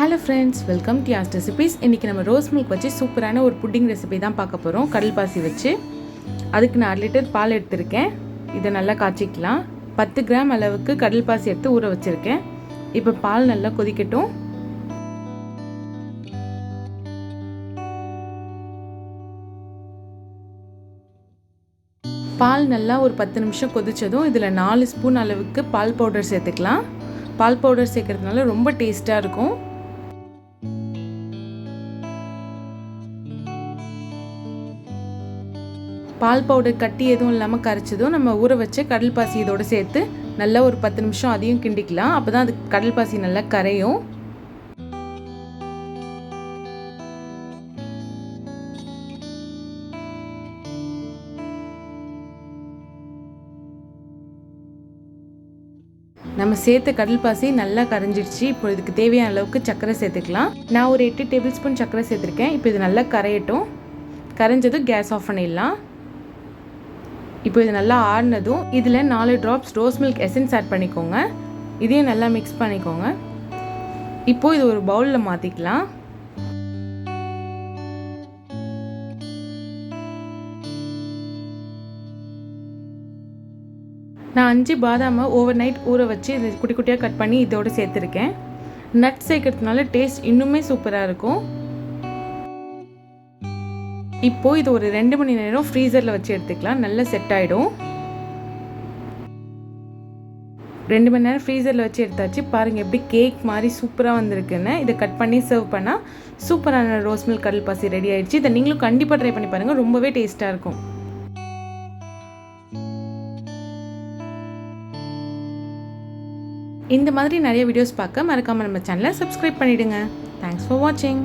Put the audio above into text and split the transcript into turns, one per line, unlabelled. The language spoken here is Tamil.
ஹலோ ஃப்ரெண்ட்ஸ் வெல்கம் டு ஆஸ் ரெசிபீஸ் இன்றைக்கி நம்ம ரோஸ் மில்க் வச்சு சூப்பரான ஒரு புட்டிங் ரெசிபி தான் பார்க்க போகிறோம் கடல் பாசி வச்சு. அதுக்கு நான் அரை லிட்டர் பால் எடுத்திருக்கேன். இதை நல்லா காய்ச்சிக்கலாம். பத்து கிராம் அளவுக்கு கடல் பாசி எடுத்து ஊற வச்சுருக்கேன். இப்போ பால் நல்லா கொதிக்கட்டும். பால் நல்லா ஒரு பத்து நிமிஷம் கொதித்ததும் இதில் நாலு ஸ்பூன் அளவுக்கு பால் பவுடர் சேர்த்துக்கலாம். பால் பவுடர் சேர்க்குறதுனால ரொம்ப டேஸ்ட்டாக இருக்கும். பால் பவுடர் கட்டி எதுவும் இல்லாமல் கரைச்சதும் நம்ம ஊற வச்சு கடல் பாசி இதோடு சேர்த்து நல்லா ஒரு பத்து நிமிஷம் அதையும் கிண்டிக்கலாம். அப்போ தான் அது கடல் பாசி நல்லா கரையும். நம்ம சேர்த்த கடல் பாசி நல்லா கரைஞ்சிடுச்சு. இப்போ இதுக்கு தேவையான அளவுக்கு சர்க்கரை சேர்த்துக்கலாம். நான் ஒரு எட்டு டேபிள் ஸ்பூன் சர்க்கரை சேர்த்துருக்கேன். இப்போ இது நல்லா கரையட்டும். கரைஞ்சதும் கேஸ் ஆஃப் பண்ணிடலாம். இப்போ இது நல்லா ஆடினதும் இதில் நாலு drops rose milk essence add பண்ணிக்கோங்க. இதையும் நல்லா மிக்ஸ் பண்ணிக்கோங்க. இப்போது இது ஒரு பவுலில் மாற்றிக்கலாம் நான் அஞ்சு பாதாமை ஓவர் நைட் ஊற வச்சு இது குட்டி குட்டியாக கட் பண்ணி இதோடு சேர்த்துருக்கேன். நட் சேர்க்கறதுனால டேஸ்ட் இன்னுமே சூப்பராக இருக்கும். இப்போது இது ஒரு ரெண்டு மணி நேரம் ஃப்ரீசரில் வச்சு எடுத்துக்கலாம். நல்லா செட் ஆகிடும் ரெண்டு மணி நேரம் ஃப்ரீசரில் வச்சு எடுத்தாச்சு. பாருங்கள் எப்படி கேக் மாதிரி சூப்பராக வந்திருக்குன்னு. இதை கட் பண்ணி சர்வ் பண்ணால் சூப்பரான ரோஸ் மில்க் கடல் பாசி ரெடி ஆகிடுச்சு இதை நீங்களும் கண்டிப்பாக ட்ரை பண்ணி பாருங்கள் ரொம்பவே டேஸ்ட்டாக இருக்கும். இந்த மாதிரி நிறைய வீடியோஸ் பார்க்க மறக்காமல் நம்ம சேனலை சப்ஸ்கிரைப் பண்ணிவிடுங்க தேங்க்ஸ் ஃபார் வாட்சிங்